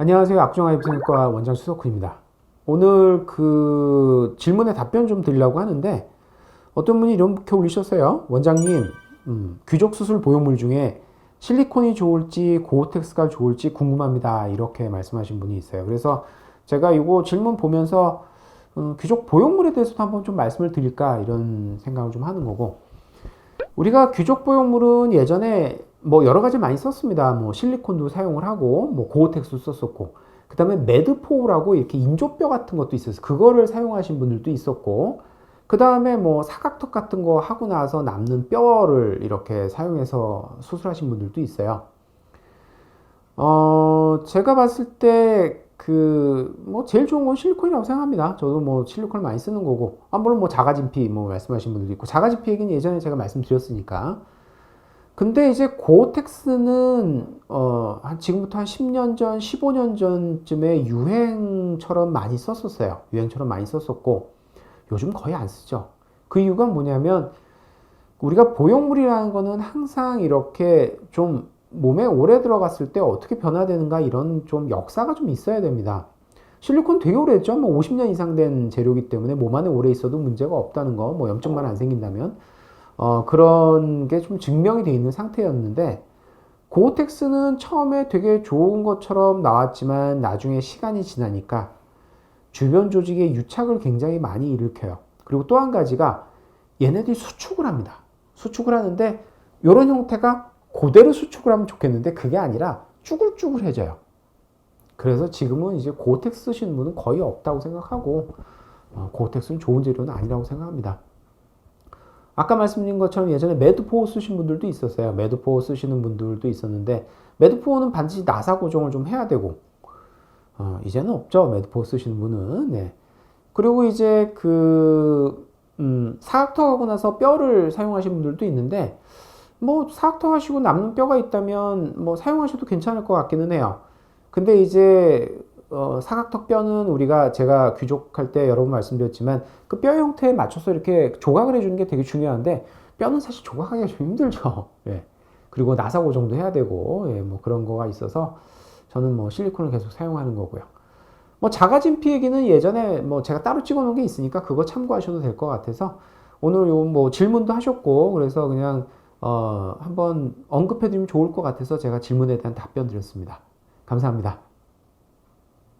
안녕하세요. 악종 아이비생과 원장 수석훈입니다. 오늘 그 질문에 답변 좀 드리려고 하는데 어떤 분이 이렇게 올리셨어요. 원장님, 음, 귀족 수술 보형물 중에 실리콘이 좋을지 고어텍스가 좋을지 궁금합니다. 이렇게 말씀하신 분이 있어요. 그래서 제가 이거 질문 보면서 음, 귀족 보형물에 대해서도 한번 좀 말씀을 드릴까 이런 생각을 좀 하는 거고 우리가 귀족 보형물은 예전에 뭐 여러 가지 많이 썼습니다. 뭐 실리콘도 사용을 하고 뭐 고어텍스도 썼었고 그다음에 매드포우라고 이렇게 인조뼈 같은 것도 있었어요. 그거를 사용하신 분들도 있었고 그다음에 뭐 사각턱 같은 거 하고 나서 남는 뼈를 이렇게 사용해서 수술하신 분들도 있어요. 어, 제가 봤을 때 그 뭐 제일 좋은 건 실리콘이라고 생각합니다. 저도 뭐 실리콘을 많이 쓰는 거고, 아 물론 뭐 자가진피 뭐 말씀하신 분들도 있고, 자가진피 얘기는 예전에 제가 말씀드렸으니까. 근데 이제 고어텍스는 어, 한 지금부터 한 10년 전, 15년 전쯤에 유행처럼 많이 썼었어요. 유행처럼 많이 썼었고 요즘 거의 안 쓰죠. 그 이유가 뭐냐면 우리가 보형물이라는 거는 항상 이렇게 좀 몸에 오래 들어갔을 때 어떻게 변화되는가 이런 좀 역사가 좀 있어야 됩니다. 실리콘 되게 오래 했죠. 뭐 50년 이상 된 재료이기 때문에 몸 안에 오래 있어도 문제가 없다는 거, 뭐 염증만 안 생긴다면 어, 그런 게 좀 증명이 돼 있는 상태였는데 고텍스는 처음에 되게 좋은 것처럼 나왔지만 나중에 시간이 지나니까 주변 조직에 유착을 굉장히 많이 일으켜요. 그리고 또 한 가지가 얘네들이 수축을 합니다. 수축을 하는데 이런 형태가 그대로 수축을 하면 좋겠는데 그게 아니라 쭈글쭈글해져요. 그래서 지금은 이제 고텍스 쓰시는 분은 거의 없다고 생각하고 어, 고텍스는 좋은 재료는 아니라고 생각합니다. 아까 말씀드린 것처럼 예전에 매드포어 쓰신 분들도 있었어요. 매드포어 쓰시는 분들도 있었는데 매드포어는 반드시 나사 고정을 좀 해야 되고 어, 이제는 없죠. 매드포어 쓰시는 분은. 네. 그리고 이제 그 음, 사각턱 하고 나서 뼈를 사용하시는 분들도 있는데 뭐 사각턱 하시고 남는 뼈가 있다면 뭐 사용하셔도 괜찮을 것 같기는 해요. 근데 이제 어, 사각턱 뼈는 우리가 제가 귀족할 때 여러 번 말씀드렸지만 그 뼈 형태에 맞춰서 이렇게 조각을 해주는 게 되게 중요한데 뼈는 사실 조각하기가 좀 힘들죠. 예. 그리고 나사 고정도 해야 되고 예, 뭐 그런 거가 있어서 저는 뭐 실리콘을 계속 사용하는 거고요. 뭐 자가진 피 얘기는 예전에 뭐 제가 따로 찍어놓은 게 있으니까 그거 참고하셔도 될 것 같아서 오늘 요 뭐 질문도 하셨고 그래서 그냥 어 한번 언급해드리면 좋을 것 같아서 제가 질문에 대한 답변 드렸습니다. 감사합니다.